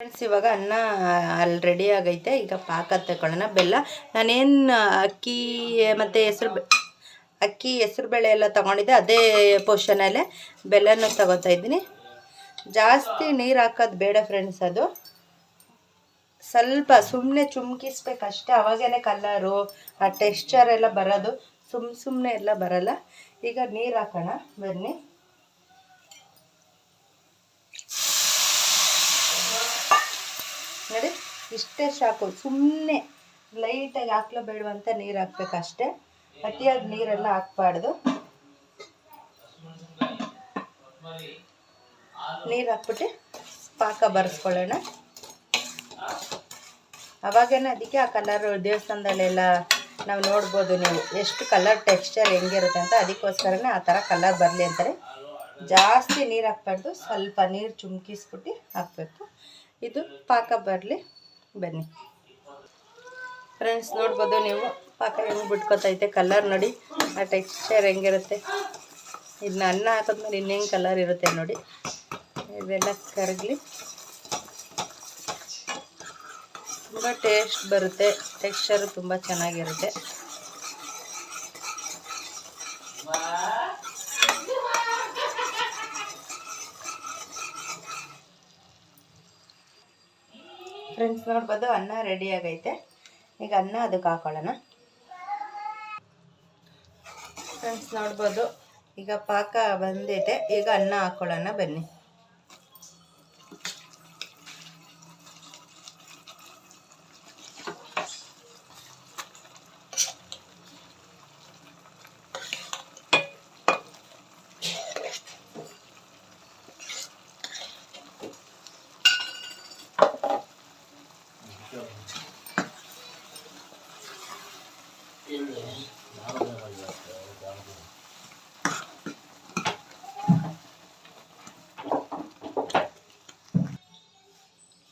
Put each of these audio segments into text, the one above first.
Friends ಇವಾಗ ಅನ್ನ ಅಲ್ಲಿ ರೆಡಿ ಆಗೈತೆ. ಈಗ ಪಾಕ ತಗೊಳ್ಳೋಣ ಬೆಲ್ಲ. ನಾನೇನು ಅಕ್ಕಿ, ಮತ್ತು ಹೆಸ್ರು ಅಕ್ಕಿ, ಹೆಸ್ರು ಬೇಳೆ ಎಲ್ಲ ತೊಗೊಂಡಿದ್ದೆ. ಅದೇ ಪೋಷನಲ್ಲೇ ಬೆಲ್ಲನೂ ತಗೋತಾ ಇದ್ದೀನಿ. ಜಾಸ್ತಿ ನೀರು ಹಾಕೋದು ಬೇಡ ಫ್ರೆಂಡ್ಸ್ ಅದು. ಸ್ವಲ್ಪ ಸುಮ್ಮನೆ ಚುಮ್ಕಿಸ್ಬೇಕಷ್ಟೇ ಅವಾಗೇನೆ ಕಲರು ಆ ಟೆಕ್ಸ್ಚರ್ ಎಲ್ಲ ಬರೋದು. ಸುಮ್ಮ ಸುಮ್ಮನೆ ಎಲ್ಲ ಬರಲ್ಲ. ಈಗ ನೀರು ಹಾಕೋಣ. ಬನ್ನಿ ನೋಡಿ ಇಷ್ಟೇ ಸಾಕು ಸುಮ್ಮನೆ ಲೈಟಾಗಿ ಹಾಕ್ಲೋ ಬೇಡವಂತ ನೀರು ಹಾಕ್ಬೇಕಷ್ಟೇ ಅತಿಯಾಗಿ ನೀರೆಲ್ಲ ಹಾಕ್ಬಾರ್ದು. ನೀರು ಹಾಕ್ಬಿಟ್ಟು ಪಾಕ ಬರೆಸ್ಕೊಳ್ಳೋಣ. ಅವಾಗೇನೆ ಅದಕ್ಕೆ ಆ ಕಲರು ದೇವಸ್ಥಾನದಲ್ಲೆಲ್ಲ ನಾವು ನೋಡ್ಬೋದು ನೀವು. ಎಷ್ಟು ಕಲರ್ ಟೆಕ್ಸ್ಚರ್ ಹೆಂಗಿರುತ್ತೆ ಅಂತ ಅದಕ್ಕೋಸ್ಕರನೇ ಆ ಥರ ಕಲರ್ ಬರಲಿ ಅಂತಾರೆ. ಜಾಸ್ತಿ ನೀರು ಹಾಕ್ಬಾರ್ದು. ಸ್ವಲ್ಪ ನೀರು ಚುಮ್ಕಿಸ್ಬಿಟ್ಟು ಹಾಕಬೇಕು. ಇದು ಪಾಕ ಬರಲಿ. ಬನ್ನಿ. ಫ್ರೆಂಡ್ಸ್ ನೋಡ್ಬೋದು ನೀವು. ಪಾಕ ಹೆಂಗೆ ಬಿಟ್ಕೊತೈತೆ ಕಲರ್ ನೋಡಿ. ಆ ಟೆಕ್ಸ್ಚರ್ ಹೆಂಗಿರುತ್ತೆ. ಇದನ್ನ ಅನ್ನ ಹಾಕಿದ್ಮೇಲೆ ಇನ್ನೇನು ಕಲರ್ ಇರುತ್ತೆ ನೋಡಿ. ಇದೆಲ್ಲ ಕರಗಲಿ. ತುಂಬ ಟೇಸ್ಟ್ ಬರುತ್ತೆ. ಟೆಕ್ಸ್ಚರು ತುಂಬ ಚೆನ್ನಾಗಿರುತ್ತೆ. ಫ್ರೆಂಡ್ಸ್ ನೋಡ್ಬೋದು ಅನ್ನ ರೆಡಿ ಆಗೈತೆ. ಈಗ ಅನ್ನ ಅದಕ್ಕೆ ಹಾಕೊಳ್ಳೋಣ. ಫ್ರೆಂಡ್ಸ್ ನೋಡ್ಬೋದು. ಈಗ ಪಾಕ ಬಂದೈತೆ. ಈಗ ಅನ್ನ ಹಾಕೊಳ್ಳೋಣ ಬನ್ನಿ.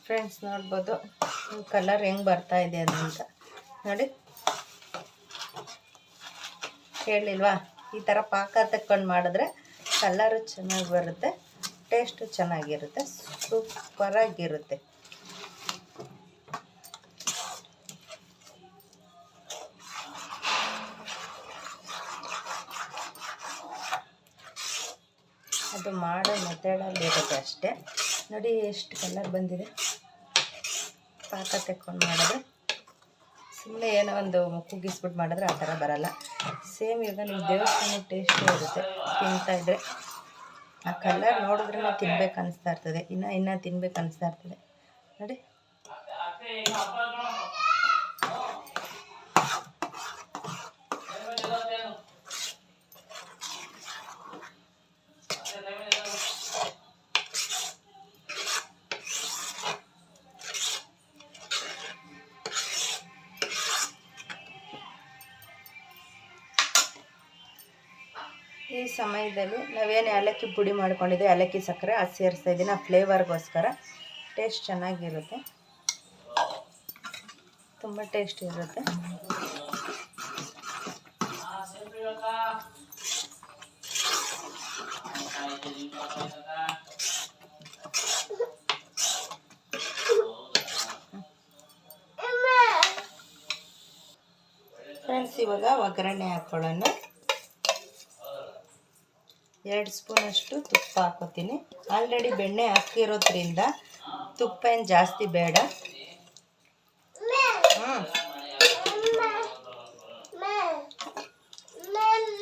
ಫ್ರೆಂಡ್ಸ್, ನೋಡ್ಬೋದು. ಕಲರ್ ಹೆಂಗೆ ಬರ್ತಾ ಇದೆ ಅಂತ. ನೋಡಿ. ಹೇಳಿಲ್ವಾ ಈ ಥರ ಪಾಕ ತಕ್ಕೊಂಡು ಮಾಡಿದ್ರೆ ಕಲರು ಚೆನ್ನಾಗಿ ಬರುತ್ತೆ, ಟೇಸ್ಟು ಚೆನ್ನಾಗಿರುತ್ತೆ, ಸೂಪರಾಗಿರುತ್ತೆ. ಅದು ಮಾಡೋ ಮೆಥಡಲ್ಲಿ ಇರುತ್ತೆ ಅಷ್ಟೇ. ನೋಡಿ, ಎಷ್ಟು ಕಲರ್ ಬಂದಿದೆ. ಪಾಕ ತೆಕ್ಕೊಂಡು ಮಾಡಿದ್ರೆ ಸುಮ್ಮನೆ ಏನೋ ಒಂದು ಕುಗ್ಗಿಸ್ಬಿಟ್ಟು ಮಾಡಿದ್ರೆ ಆ ಥರ ಬರಲ್ಲ. ಸೇಮ್ ಇವಾಗ ನಿಮ್ಮ ದೇವಸ್ಥಾನ ಟೇಸ್ಟು ಇರುತ್ತೆ. ತಿಂತಾ ಇದ್ರೆ. ಆ ಕಲರ್ ನೋಡಿದ್ರೆ ತಿನ್ಬೇಕು ಅನಿಸ್ತಾ ಇರ್ತದೆ. ಇನ್ನೂ ಇನ್ನೂ ತಿನ್ಬೇಕು ಅನಿಸ್ತಾ ಇರ್ತದೆ. ನೋಡಿ. ಈ ಸಮಯದಲ್ಲಿ ನಾವೇನು ಏಲಕ್ಕಿ ಪುಡಿ ಮಾಡ್ಕೊಂಡಿದ್ದೆ ಏಲಕ್ಕಿ ಸಕ್ಕರೆ, ಅದು ಸೇರಿಸ್ತಾ ಇದ್ದೀನಿ. ಆ ಫ್ಲೇವರ್ಗೋಸ್ಕರ ಟೇಸ್ಟ್ ಚೆನ್ನಾಗಿರುತ್ತೆ. ತುಂಬ ಟೇಸ್ಟ್ ಇರುತ್ತೆ. ಫ್ರೆಂಡ್ಸ್, ಇವಾಗ ಒಗ್ಗರಣೆ ಹಾಕ್ಕೊಳ್ಳೋಣ ಎರಡು ಸ್ಪೂನಷ್ಟು ತುಪ್ಪ ಹಾಕೋತೀನಿ. ಆಲ್ರೆಡಿ ಬೆಣ್ಣೆ ಹಾಕಿರೋದ್ರಿಂದ ತುಪ್ಪ ಏನು ಜಾಸ್ತಿ ಬೇಡ.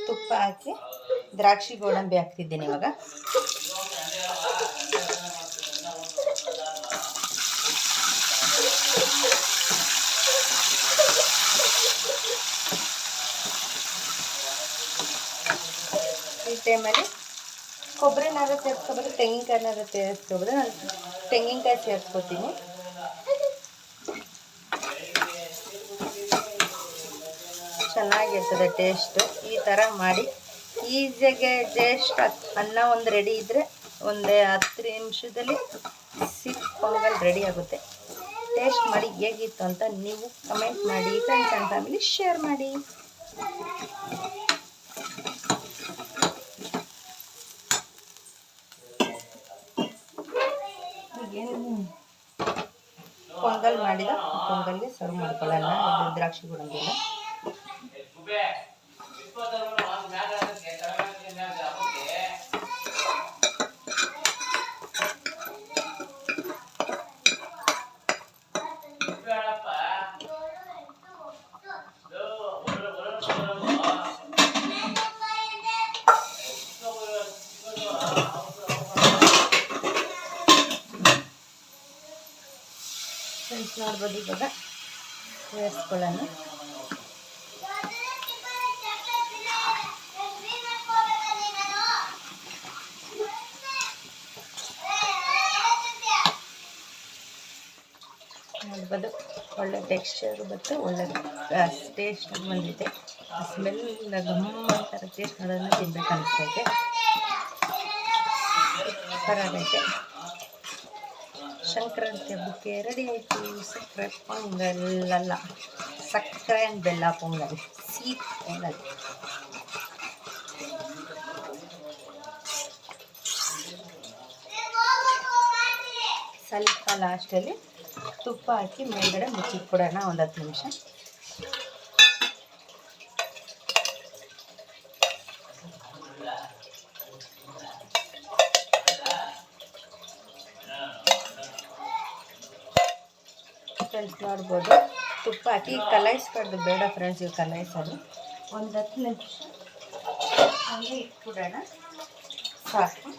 ತುಪ್ಪ ಹಾಕಿ ದ್ರಾಕ್ಷಿ ಗೋಡಂಬಿ ಹಾಕ್ತಿದ್ದೀನಿ ಇವಾಗ. ಈ ಟೈಮಲ್ಲಿ ಕೊಬ್ಬರಿನಾರು ಸೇರಿಸ್ಕೊಬೋದು ತೆಂಗಿನಕಾಯಿನಾರು ಸೇರಿಸ್ಕೊಬೋದು ನಾನು ತೆಂಗಿನಕಾಯಿ ಸೇರಿಸ್ಕೊತೀನಿ. ಚೆನ್ನಾಗಿರ್ತದೆ ಟೇಸ್ಟು ಈ ಥರ ಮಾಡಿ ಈಜಿಯಾಗೆ ಟೇಸ್ಟ್ ಅನ್ನ ಒಂದು ರೆಡಿ ಇದ್ದರೆ ಒಂದು ಹತ್ತು ನಿಮಿಷದಲ್ಲಿ ಸಿಕ್ ಪೊಂಗಲ್ ರೆಡಿ ಆಗುತ್ತೆ. ಟೇಸ್ಟ್ ಮಾಡಿ ಹೇಗಿತ್ತು ಅಂತ ನೀವು ಕಮೆಂಟ್ ಮಾಡಿ ಫ್ರೆಂಡ್ಸ್ ಆ್ಯಂಡ್ ಫ್ಯಾಮಿಲಿ ಶೇರ್ ಮಾಡಿ ಏನು ಪೊಂಗಲ್ ಮಾಡಿದ ಪೊಂಗಲ್ಗೆ ಸರ್ವ್ ಮಾಡ್ಕೊಳ್ಳೋಣ. ಇದು ದ್ರಾಕ್ಷಿ ಗೋಡಂಬಿನ ಫ್ರೆಂಡ್ಸ್ ನೋಡ್ಬೋದು ಇವಾಗ. ಸೇರಿಸ್ಕೊಳ್ಳೋಣ ನೋಡ್ಬೋದು. ಒಳ್ಳೆ ಟೆಕ್ಸ್ಚರ್ ಮತ್ತು ಒಳ್ಳೆ ಟೇಸ್ಟ್ ಬಂದಿದೆ. ಸ್ಮೆಲ್ ಗಮ್ಮ ಅಂತಾರೆ ಟೇಸ್ಟ್ ನೋಡೋದನ್ನ ತಿನ್ಬೇಕು ಅನಿಸ್ತೈತೆ ಸೂಪರಾಗೈತೆ ಸಂಕ್ರಾಂತಿ ಹಬ್ಬಕ್ಕೆ ರೆಡಿ ಆಯಿತು. ಸಕ್ಕರೆ ಪೊಂಗಲ್ಲ ಸಕ್ಕರೆ ಆ್ಯಂಡ್ ಬೆಲ್ಲ ಪೊಂಗಲ್. ಸ್ವೀಟ್ ಪೊಂಗಲ್. ಸ್ವಲ್ಪ ಲಾಸ್ಟಲ್ಲಿ ತುಪ್ಪ ಹಾಕಿ ಮೇಲ್ಗಡೆ ಮುಚ್ಚಿಟ್ಬಿಡೋಣ ಒಂದು ಹತ್ತು ನಿಮಿಷ. ಫ್ರೆಂಡ್ಸ್ ನೋಡ್ಬೋದು. ತುಪ್ಪ ಹಾಕಿ ಕಲಾಯಿಸ್ಬಾರ್ದು ಬೇಡ ಫ್ರೆಂಡ್ಸ್ ಇವು ಕಲಾಯಿಸೋದು ಒಂದು ಹತ್ತು ನಿಮಿಷ ಹಂಗೆ ಇಟ್ಬಿಡೋಣ. ಸಾಕು.